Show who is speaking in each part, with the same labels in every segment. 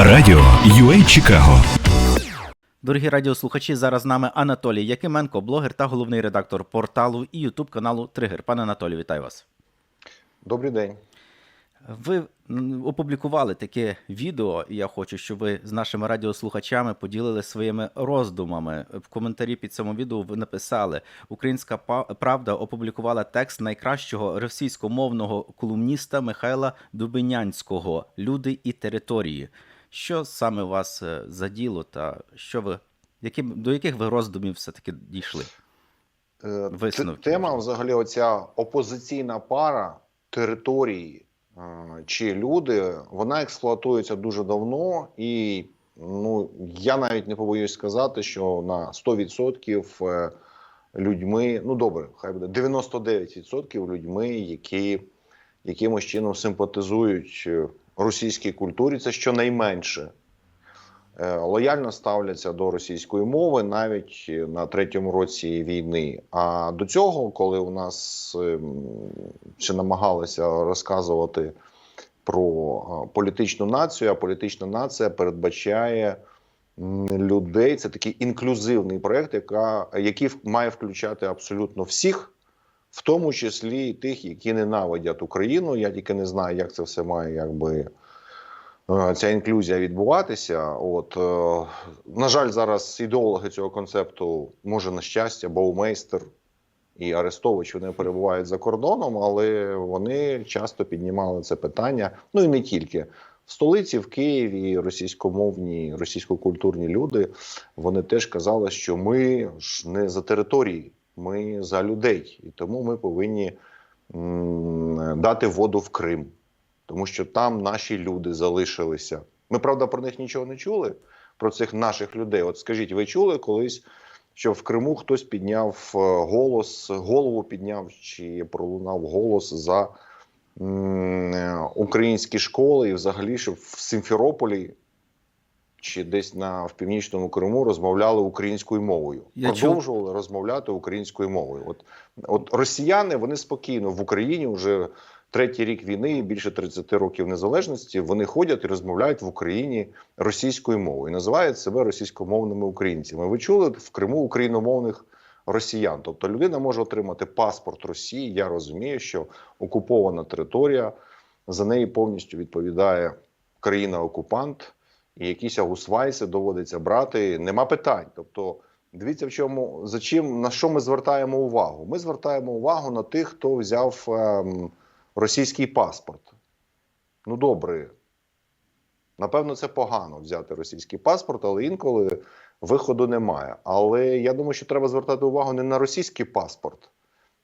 Speaker 1: Радіо UA Чикаго.
Speaker 2: Дорогі радіослухачі, зараз з нами Анатолій Якименко, блогер та головний редактор порталу і ютуб каналу Тригер. Пане Анатолію, вітаю вас.
Speaker 3: Добрий день.
Speaker 2: Ви опублікували таке відео, і я хочу, щоб ви з нашими радіослухачами поділили своїми роздумами. В коментарі під цим відео ви написали: Українська Правда опублікувала текст найкращого російськомовного колумніста Михайла Дубинянського Люди і території. Що саме вас е, заділо, та що ви яким до яких ви роздумів все-таки дійшли?
Speaker 3: Е,
Speaker 2: Висновки,
Speaker 3: Тема взагалі оця опозиційна пара території е, чи люди, вона експлуатується дуже давно, і ну я навіть не побоюсь сказати, що на 100% е, людьми, ну добре, хай буде 99% людьми, які якимось чином симпатизують російській культурі, це щонайменше. Е, лояльно ставляться до російської мови навіть е, на третьому році війни. А до цього, коли у нас ем, ще намагалися розказувати про е, політичну націю, а політична нація передбачає людей. Це такий інклюзивний проект, яка, який має включати абсолютно всіх. В тому числі і тих, які ненавидять Україну. Я тільки не знаю, як це все має якби е, ця інклюзія відбуватися. От е, на жаль, зараз ідеологи цього концепту, може на щастя, Баумейстер і Арестович вони перебувають за кордоном, але вони часто піднімали це питання. Ну і не тільки. В столиці, в Києві, російськомовні, російськокультурні люди вони теж казали, що ми ж не за території, ми за людей, і тому ми повинні дати воду в Крим тому що там наші люди залишилися. Ми, правда, про них нічого не чули, про цих наших людей. От скажіть, ви чули колись, що в Криму хтось підняв е, голос, голову підняв чи пролунав голос за м, е, українські школи, і взагалі, щоб в Симферополі чи десь на в північному Криму розмовляли українською мовою,
Speaker 2: Я чув-
Speaker 3: продовжували розмовляти українською мовою. От, от росіяни вони спокійно в Україні вже третій рік війни, більше 30 років незалежності. Вони ходять і розмовляють в Україні російською мовою і називають себе російськомовними українцями. Ви чули в Криму україномовних росіян? Тобто людина може отримати паспорт Росії. Я розумію, що окупована територія за неї повністю відповідає країна-окупант, і якісь агусвайси доводиться брати. Нема питань. Тобто. Дивіться, в чому за чим на що ми звертаємо увагу? Ми звертаємо увагу на тих, хто взяв ем, російський паспорт. Ну, добре. Напевно, це погано взяти російський паспорт, але інколи виходу немає. Але я думаю, що треба звертати увагу не на російський паспорт,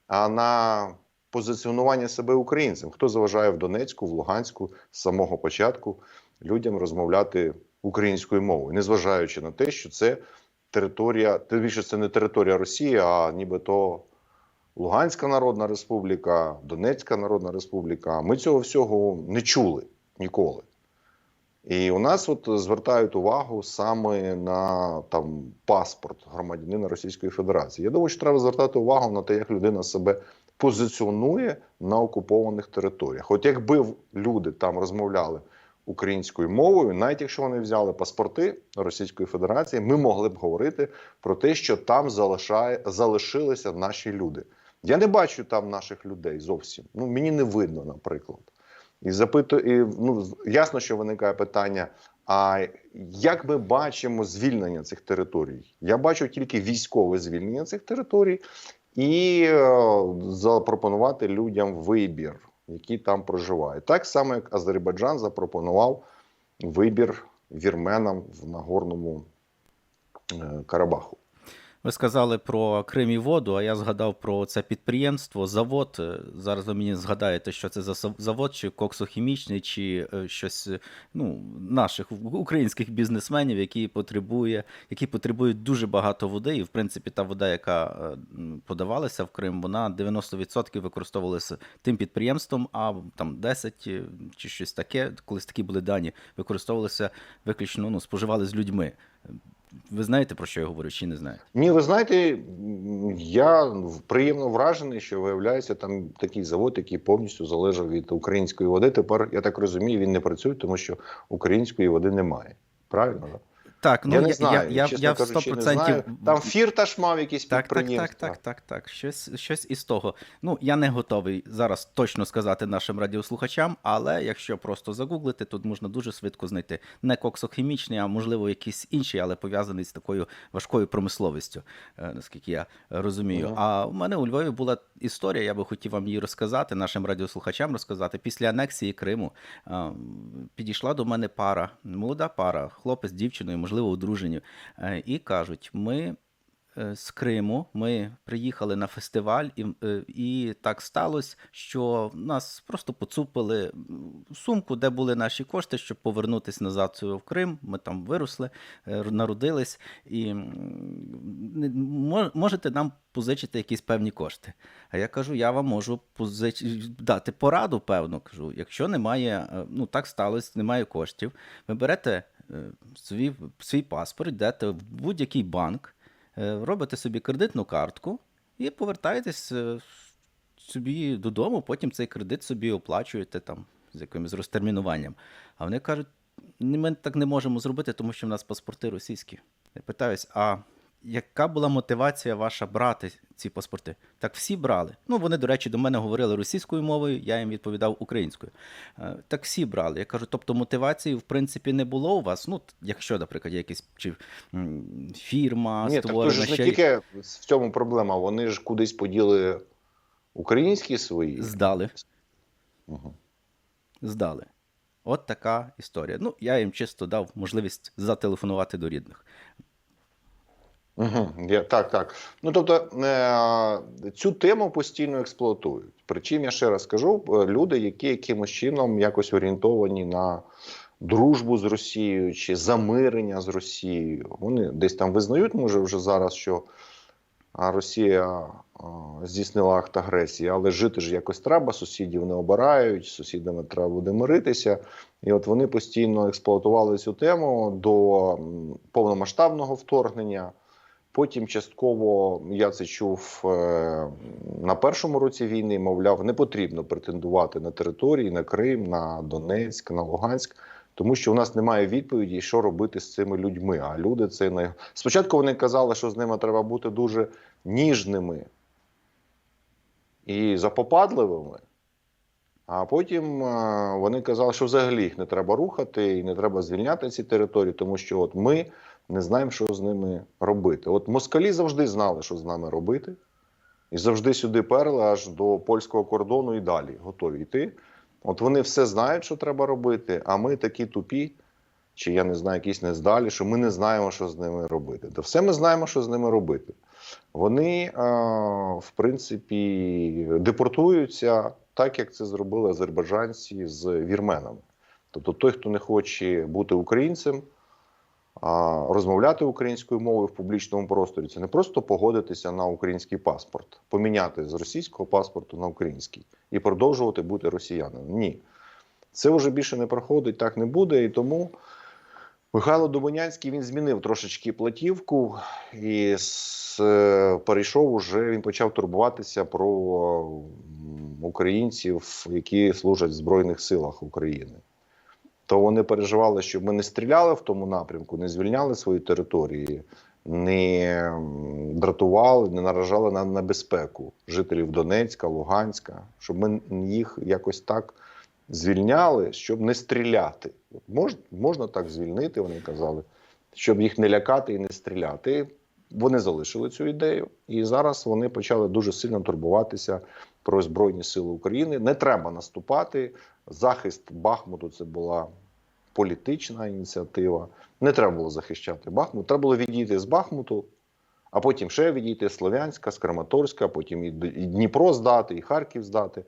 Speaker 3: а на позиціонування себе українцем. Хто заважає в Донецьку, в Луганську з самого початку людям розмовляти українською мовою, незважаючи на те, що це територія, тим більше це не територія Росії, а нібито Луганська Народна Республіка, Донецька Народна Республіка. Ми цього всього не чули ніколи. І у нас от звертають увагу саме на там паспорт громадянина Російської Федерації. Я думаю, що треба звертати увагу на те, як людина себе позиціонує на окупованих територіях. От якби люди там розмовляли українською мовою, навіть якщо вони взяли паспорти Російської Федерації, ми могли б говорити про те, що там залишає, залишилися наші люди. Я не бачу там наших людей зовсім. Ну мені не видно, наприклад. І запитую, і, ну ясно, що виникає питання: а як ми бачимо звільнення цих територій? Я бачу тільки військове звільнення цих територій і е, запропонувати людям вибір, який там проживає. Так само, як Азербайджан запропонував вибір вірменам в Нагорному е, Карабаху.
Speaker 2: Ви сказали про Крим і воду, а я згадав про це підприємство, завод. Е, Зараз ви мені згадаєте, що це за завод, чи коксохімічний, чи е, щось е, ну, наших українських бізнесменів, які потребує, які потребують дуже багато води. І в принципі, та вода, яка подавалася в Крим, вона 90% використовувалася тим підприємством, а там 10 е, чи щось таке, колись такі були дані, використовувалися виключно ну, споживали з людьми. Ви знаєте, про що я говорю, чи не знаєте?
Speaker 3: Ні, ви знаєте, я приємно вражений, що виявляється там такий завод, який повністю залежав від української води. Тепер я так розумію, він не працює, тому що української води немає. Правильно?
Speaker 2: Так, ну
Speaker 3: я не знаю.
Speaker 2: я, я, я в
Speaker 3: кажучи,
Speaker 2: 100%
Speaker 3: не знаю. Там фірташ мав якісь
Speaker 2: Так, так, так, так, так, так. Щось, щось із того. Ну, я не готовий зараз точно сказати нашим радіослухачам, але якщо просто загуглити, тут можна дуже швидко знайти не коксохімічний, а можливо якийсь інший, але пов'язаний з такою важкою промисловістю, е, наскільки я розумію.
Speaker 3: Мгм.
Speaker 2: А у мене у Львові була історія, я би хотів вам її розказати, нашим радіослухачам розказати. Після анексії Криму е, підійшла до мене пара, молода пара, хлопець з дівчиною, можливо, одружені, е, і кажуть: ми е, з Криму. Ми приїхали на фестиваль, і, е, і так сталося, що нас просто поцупили м, сумку, де були наші кошти, щоб повернутися назад в Крим. Ми там виросли, народились, і можете нам позичити якісь певні кошти. А я кажу, я вам можу позич... дати пораду, певно. Кажу, якщо немає, ну так сталося, немає коштів, ви берете свій, свій паспорт, йдете в будь-який банк, е, робите собі кредитну картку і повертаєтесь е, собі додому, потім цей кредит собі оплачуєте там з якимось розтермінуванням. А вони кажуть, ми так не можемо зробити, тому що в нас паспорти російські. Я питаюсь, а яка була мотивація ваша брати ці паспорти? Так всі брали. Ну, вони, до речі, до мене говорили російською мовою, я їм відповідав українською. Е, Так всі брали. Я кажу, тобто мотивації, в принципі, не було у вас. Ну, якщо, наприклад, є чи фірма
Speaker 3: Ні, так то
Speaker 2: створена.
Speaker 3: ж не тільки в цьому проблема. Вони ж кудись поділи українські свої.
Speaker 2: Здали.
Speaker 3: Мгм.
Speaker 2: Здали. От така історія. Ну, я їм чисто дав можливість зателефонувати до рідних.
Speaker 3: Угу, я, так, так. Ну тобто е, цю тему постійно експлуатують. Причому я ще раз скажу: е, люди, які якимось чином якось орієнтовані на дружбу з Росією чи замирення з Росією, вони десь там визнають, може, вже зараз, що Росія здійснила акт агресії, але жити ж якось треба, сусідів не обирають, з сусідами треба буде миритися. І от вони постійно експлуатували цю тему до повномасштабного вторгнення. Потім частково я це чув е, на першому році війни. Мовляв, не потрібно претендувати на території, на Крим, на Донецьк, на Луганськ, тому що у нас немає відповіді, що робити з цими людьми. А люди це не спочатку. Вони казали, що з ними треба бути дуже ніжними і запопадливими. А потім е, вони казали, що взагалі їх не треба рухати і не треба звільняти ці території, тому що от ми не знаємо, що з ними робити. От москалі завжди знали, що з нами робити, і завжди сюди перли аж до польського кордону і далі готові йти. От вони все знають, що треба робити, а ми такі тупі, чи я не знаю, якісь нездалі, що ми не знаємо, що з ними робити. Та все ми знаємо, що з ними робити. Вони, в принципі, депортуються так, як це зробили азербайджанці з вірменами. Тобто, той, хто не хоче бути українцем, розмовляти українською мовою в публічному просторі, це не просто погодитися на український паспорт, поміняти з російського паспорту на український і продовжувати бути росіянином. Ні. Це вже більше не проходить, так не буде. І тому Михайло Добонянський він змінив трошечки платівку і з, е, перейшов уже, він почав турбуватися про українців, які служать в Збройних силах України. То вони переживали, щоб ми не стріляли в тому напрямку, не звільняли свої території, не дратували, не наражали на небезпеку жителів Донецька, Луганська, щоб ми їх якось так звільняли, щоб не стріляти. Мож, можна так звільнити, вони казали, щоб їх не лякати і не стріляти. Вони залишили цю ідею, і зараз вони почали дуже сильно турбуватися про Збройні Сили України. Не треба наступати. Захист Бахмуту це була політична ініціатива. Не треба було захищати Бахмут. Треба було відійти з Бахмуту, а потім ще відійти з Слов'янська, з Краматорська, потім і Дніпро здати, і Харків здати.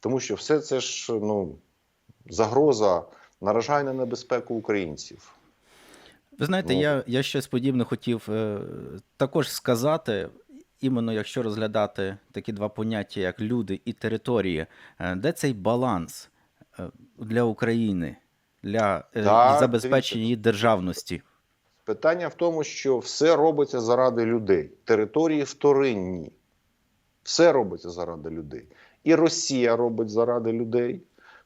Speaker 3: Тому що все це ж ну, загроза наражає на небезпеку українців.
Speaker 2: Ви знаєте,
Speaker 3: Ну.
Speaker 2: я, я щось подібне хотів е, також сказати. Іменно якщо розглядати такі два поняття, як люди і території, е, де цей баланс для України, для е,
Speaker 3: Так,
Speaker 2: забезпечення її державності?
Speaker 3: Питання в тому, що все робиться заради людей. Території вторинні. Все робиться заради людей. І Росія робить заради людей.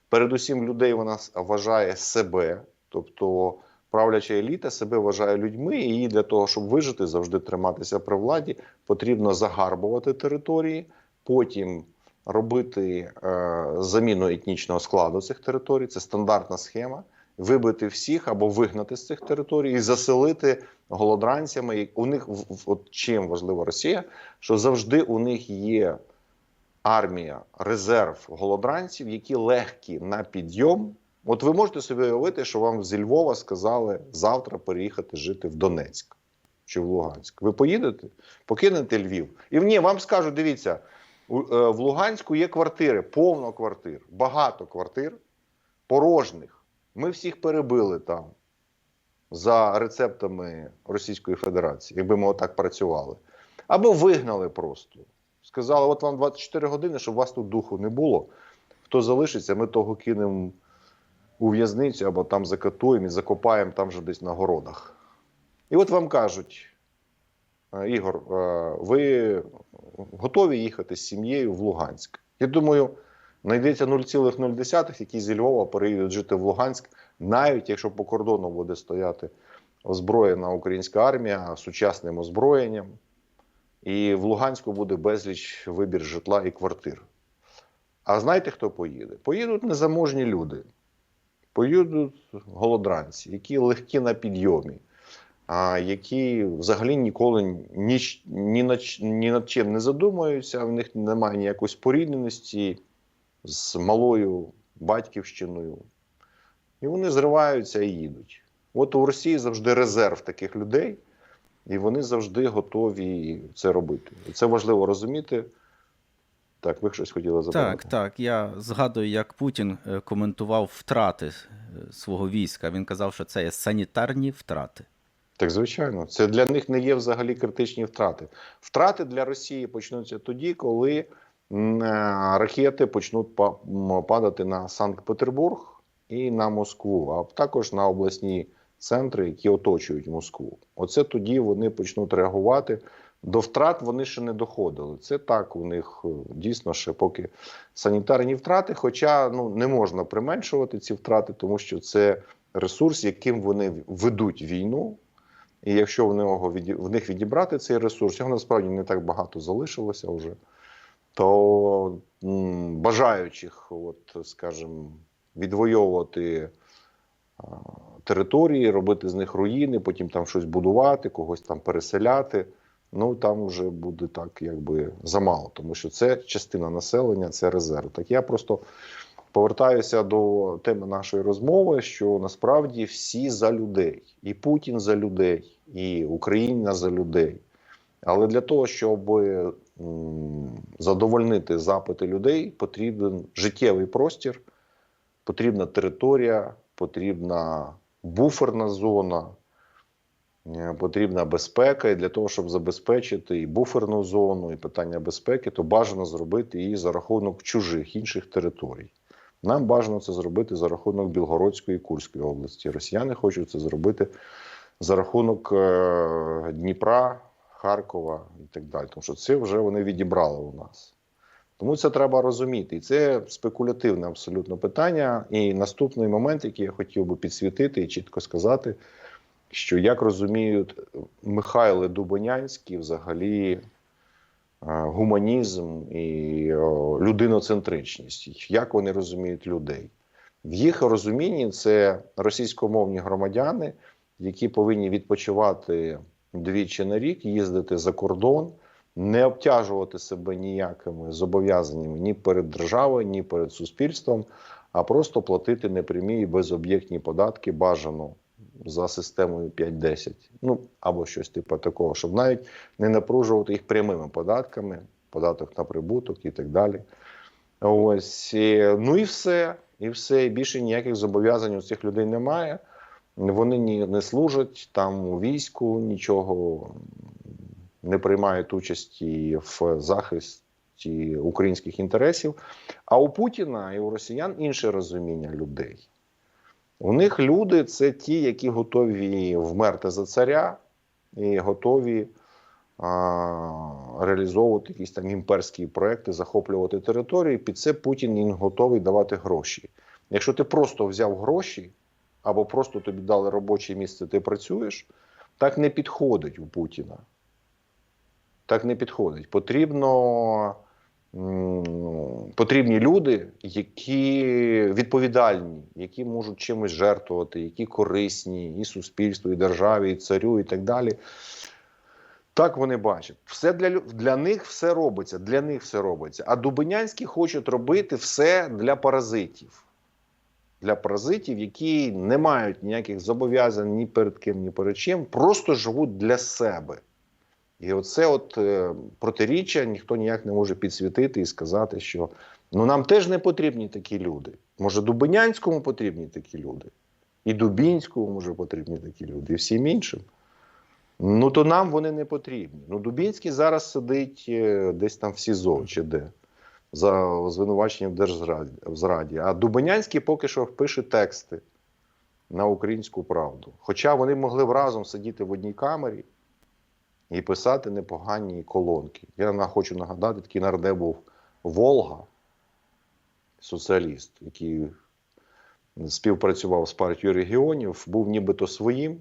Speaker 3: Передусім, людей вона вважає себе, тобто правляча еліта себе вважає людьми, і їй для того, щоб вижити, завжди триматися при владі, потрібно загарбувати території, потім робити е, заміну етнічного складу цих територій. Це стандартна схема. Вибити всіх або вигнати з цих територій і заселити голодранцями. У них в- в- от чим важлива Росія, що завжди у них є армія, резерв голодранців, які легкі на підйом. От ви можете собі уявити, що вам зі Львова сказали завтра переїхати жити в Донецьк чи в Луганськ. Ви поїдете, покинете Львів. І ні, вам скажуть: дивіться, в Луганську є квартири, повно квартир, багато квартир, порожніх. Ми всіх перебили там за рецептами Російської Федерації, якби ми отак працювали. Або вигнали просто. Сказали, от вам 24 години, щоб у вас тут духу не було. Хто залишиться, ми того кинемо у в'язницю або там закатуємо і закопаємо там же десь на городах. І от вам кажуть, «Е, Ігор, е, ви готові їхати з сім'єю в Луганськ? Я думаю, знайдеться 0,0, які зі Львова переїдуть жити в Луганськ, навіть якщо по кордону буде стояти озброєна українська армія сучасним озброєнням. І в Луганську буде безліч вибір житла і квартир. А знаєте, хто поїде? Поїдуть незаможні люди, поїдуть голодранці, які легкі на підйомі, які взагалі ніколи ні, ні, над, ні над чим не задумуються, в них немає ніякої спорідненості з малою батьківщиною. І вони зриваються і їдуть. От у Росії завжди резерв таких людей. І вони завжди готові це робити. І це важливо розуміти. Так, ви щось хотіли запитати?
Speaker 2: Так, так. Я згадую, як Путін е, коментував втрати е, свого війська. Він казав, що це є санітарні втрати.
Speaker 3: Так, звичайно, це для них не є взагалі критичні втрати. Втрати для Росії почнуться тоді, коли е, ракети почнуть падати на Санкт-Петербург і на Москву, а також на обласні центри, які оточують Москву. Оце тоді вони почнуть реагувати. До втрат вони ще не доходили. Це так, у них е, дійсно ще поки санітарні втрати. Хоча ну не можна применшувати ці втрати, тому що це ресурс, яким вони ведуть війну. І якщо в нього в них відібрати цей ресурс, його насправді не так багато залишилося вже, то бажаючих, от, скажімо, відвоювати території, робити з них руїни, потім там щось будувати, когось там переселяти. Ну там вже буде так, якби замало, тому що це частина населення, це резерв. Так я просто повертаюся до теми нашої розмови, що насправді всі за людей, і Путін за людей, і Україна за людей. Але для того, щоб задовольнити запити людей, потрібен життєвий простір, потрібна територія, потрібна буферна зона, е, потрібна безпека. І для того, щоб забезпечити і буферну зону, і питання безпеки, то бажано зробити її за рахунок чужих інших територій. Нам бажано це зробити за рахунок Білгородської і Курської області. Росіяни хочуть це зробити за рахунок е, Дніпра, Харкова і так далі. Тому що це вже вони відібрали у нас. Тому це треба розуміти. І це спекулятивне абсолютно питання. І наступний момент, який я хотів би підсвітити і чітко сказати, що як розуміють Михайло Дубонянський взагалі гуманізм і людиноцентричність, як вони розуміють людей. В їх розумінні це російськомовні громадяни, які повинні відпочивати двічі на рік, їздити за кордон, не обтяжувати себе ніякими зобов'язаннями ні перед державою, ні перед суспільством, а просто платити непрямі і безоб'єктні податки бажано за системою 5-10, ну або щось типу такого, щоб навіть не напружувати їх прямими податками, податок на прибуток і так далі. Ось ну і все, і все. І більше ніяких зобов'язань у цих людей немає. Вони ні, не служать там у війську, нічого не приймають участі в захисті українських інтересів. А у Путіна і у росіян інше розуміння людей. У них люди це ті, які готові вмерти за царя і готові а, реалізовувати якісь там імперські проекти, захоплювати території. Під це Путін їм готовий давати гроші. Якщо ти просто взяв гроші або просто тобі дали робоче місце, ти працюєш, так не підходить у Путіна. Так не підходить. Потрібно, потрібні люди, які відповідальні, які можуть чимось жертвувати, які корисні і суспільству, і державі, і царю, і так далі. Так вони бачать. Все для, для них все робиться, для них все робиться. А Дубинянські хочуть робити все для паразитів. Для паразитів, які не мають ніяких зобов'язань ні перед ким, ні перед чим, просто живуть для себе. І оце от е, протиріччя ніхто ніяк не може підсвітити і сказати, що ну нам теж не потрібні такі люди. Може, Дубинянському потрібні такі люди, і Дубінському може потрібні такі люди, і всім іншим. Ну то нам вони не потрібні. Ну, Дубінський зараз сидить е, десь там в СІЗО чи де за звинуваченням в держзраді. в зраді. А Дубинянський поки що пише тексти на українську правду. Хоча вони могли б разом сидіти в одній камері і писати непогані колонки. Я хочу нагадати, такий нардеп був Волга, соціаліст, який співпрацював з партією регіонів, був нібито своїм,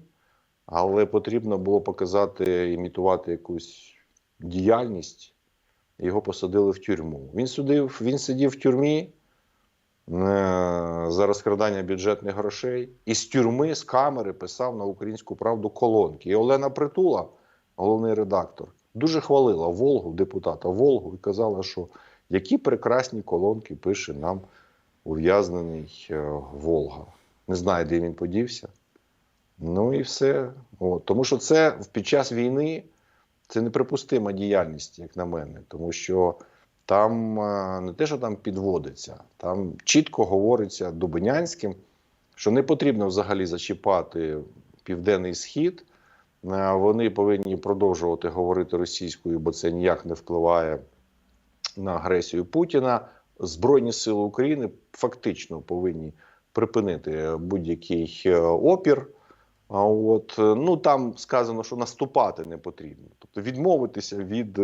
Speaker 3: але потрібно було показати, імітувати якусь діяльність. Його посадили в тюрму. Він судив, він сидів в тюрмі е, за розкрадання бюджетних грошей, і з тюрми, з камери писав на українську правду колонки. І Олена Притула, головний редактор, дуже хвалила Волгу, депутата Волгу, і казала, що які прекрасні колонки пише нам ув'язнений е, Волга. Не знаю, де він подівся. Ну і все. От. Тому що це під час війни це неприпустима діяльність, як на мене, тому що там е, не те, що там підводиться, там чітко говориться Дубинянським, що не потрібно взагалі зачіпати південний схід. Е, Вони повинні продовжувати говорити російською, бо це ніяк не впливає на агресію Путіна. Збройні сили України фактично повинні припинити будь-який е, опір. От е, ну там сказано, що наступати не потрібно, тобто відмовитися від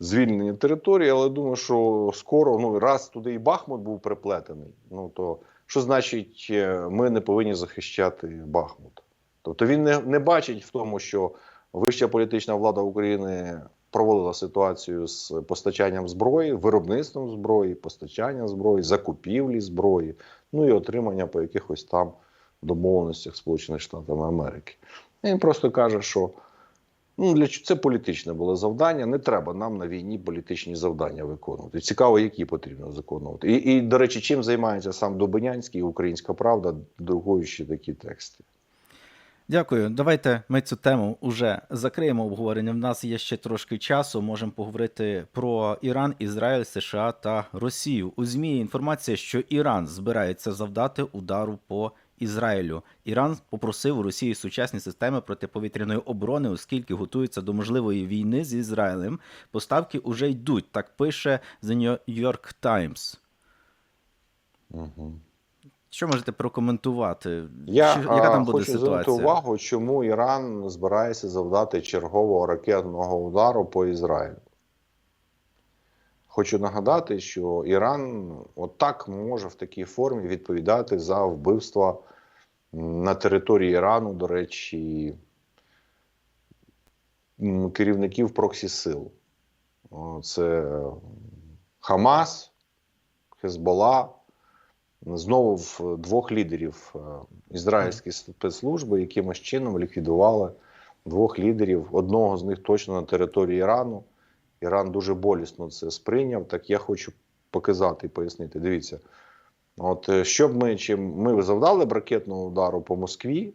Speaker 3: звільнення території, але думаю, що скоро ну раз туди і Бахмут був приплетений. Ну то що значить, ми не повинні захищати Бахмут? Тобто він не, не бачить в тому, що вища політична влада України проводила ситуацію з постачанням зброї, виробництвом зброї, постачанням зброї, закупівлі зброї, ну і отримання по якихось там домовленостях Сполучених Штатів Америки. Він просто каже, що ну, для це політичне було завдання. Не треба нам на війні політичні завдання виконувати. Цікаво, які потрібно виконувати. І, і до речі, чим займається сам Дубинянський і Українська Правда, друкуючи такі тексти.
Speaker 2: Дякую. Давайте ми цю тему вже закриємо обговорення. В нас є ще трошки часу. Можемо поговорити про Іран, Ізраїль, США та Росію. У ЗМІ інформація, що Іран збирається завдати удару по Ізраїлю. Іран попросив у Росії сучасні системи протиповітряної оборони, оскільки готується до можливої війни з Ізраїлем. Поставки уже йдуть. Так пише The New York Times.
Speaker 3: Угу.
Speaker 2: Що можете прокоментувати?
Speaker 3: Я
Speaker 2: Чи- яка там буде
Speaker 3: хочу
Speaker 2: ситуація?
Speaker 3: звернути увагу, чому Іран збирається завдати чергового ракетного удару по Ізраїлю. Хочу нагадати, що Іран отак може в такій формі відповідати за вбивства на території Ірану, до речі, керівників проксі-сил. Це Хамас, Хезбола, знову в двох лідерів е, ізраїльські спецслужби якимось чином ліквідували двох лідерів. Одного з них точно на території Ірану. Іран дуже болісно це сприйняв. Так я хочу показати і пояснити. Дивіться, от е, що б ми чим ми завдали б ракетного удару по Москві,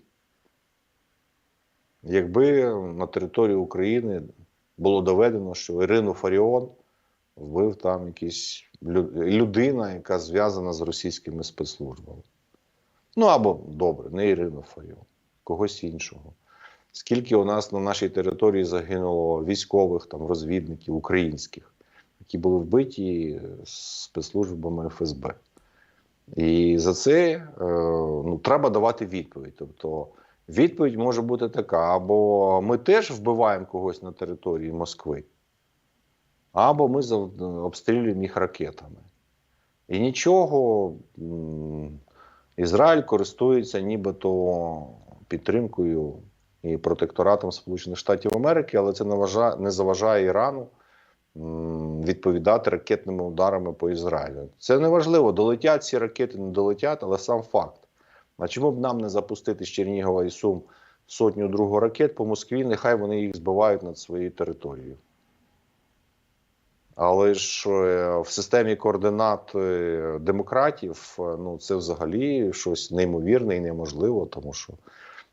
Speaker 3: якби на території України було доведено, що Ірину Фаріон вбив там якийсь лю- людина, яка зв'язана з російськими спецслужбами. Ну або добре, не Ірину Фаріон, когось іншого. Скільки у нас на нашій території загинуло військових там розвідників українських, які були вбиті спецслужбами ФСБ. І за це е, ну, треба давати відповідь. Тобто відповідь може бути така: або ми теж вбиваємо когось на території Москви, або ми обстрілюємо їх ракетами. І нічого Ізраїль користується нібито підтримкою і протекторатом Сполучених Штатів Америки, але це не, заважає Ірану відповідати ракетними ударами по Ізраїлю. Це не важливо, долетять ці ракети, не долетять, але сам факт. А чому б нам не запустити з Чернігова і Сум сотню другу ракет по Москві? Нехай вони їх збивають над своєю територією. Але ж е, в системі координат демократів е, ну, це взагалі щось неймовірне і неможливо, тому що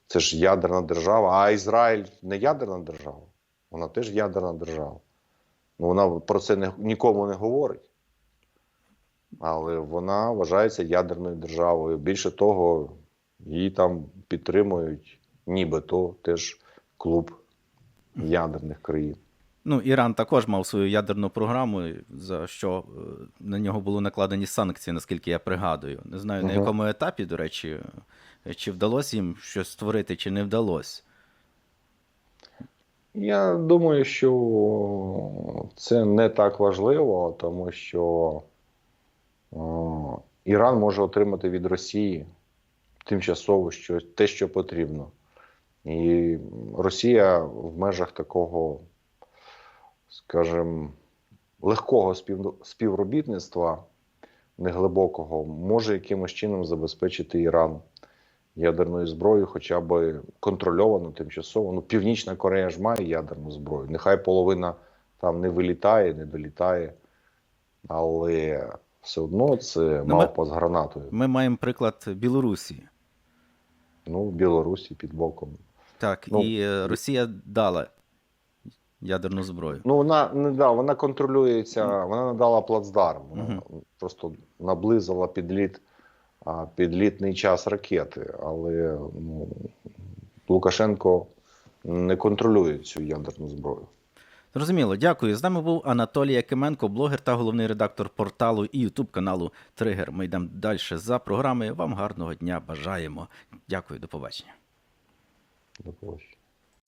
Speaker 3: це ж ядерна держава, а Ізраїль не ядерна держава, вона теж ядерна держава. Ну, вона про це не, нікому не говорить. Але вона вважається ядерною державою. Більше того, її там підтримують, нібито теж клуб ядерних країн.
Speaker 2: Ну, Іран також мав свою ядерну програму, за що е, на нього були накладені санкції, наскільки я пригадую. Не знаю, на якому етапі, до речі, е, чи вдалося їм щось створити, чи не вдалося.
Speaker 3: Я думаю, що це не так важливо, тому що о, Іран може отримати від Росії тимчасово щось, те, що потрібно. І Росія в межах такого, скажімо, легкого спів, співробітництва, неглибокого, може якимось чином забезпечити Іран ядерною зброєю, хоча б контрольовано тимчасово. Ну, Північна Корея ж має ядерну зброю. Нехай половина там не вилітає, не долітає, але все одно це
Speaker 2: Ну,
Speaker 3: мавпа з гранатою.
Speaker 2: Ми маємо приклад Білорусі.
Speaker 3: Ну, Білорусі під боком.
Speaker 2: Так,
Speaker 3: Ну,
Speaker 2: і е, Росія дала ядерну зброю.
Speaker 3: Ну, вона не да, вона контролюється, вона надала плацдарм. Вона просто наблизила підліт, підлітний час ракети. Але ну, Лукашенко не контролює цю ядерну зброю.
Speaker 2: Зрозуміло, дякую. З нами був Анатолій Якименко, блогер та головний редактор порталу і Ютуб каналу Тригер. Ми йдемо далі за програмою. Вам гарного дня бажаємо. Дякую, до побачення.
Speaker 3: До побачення.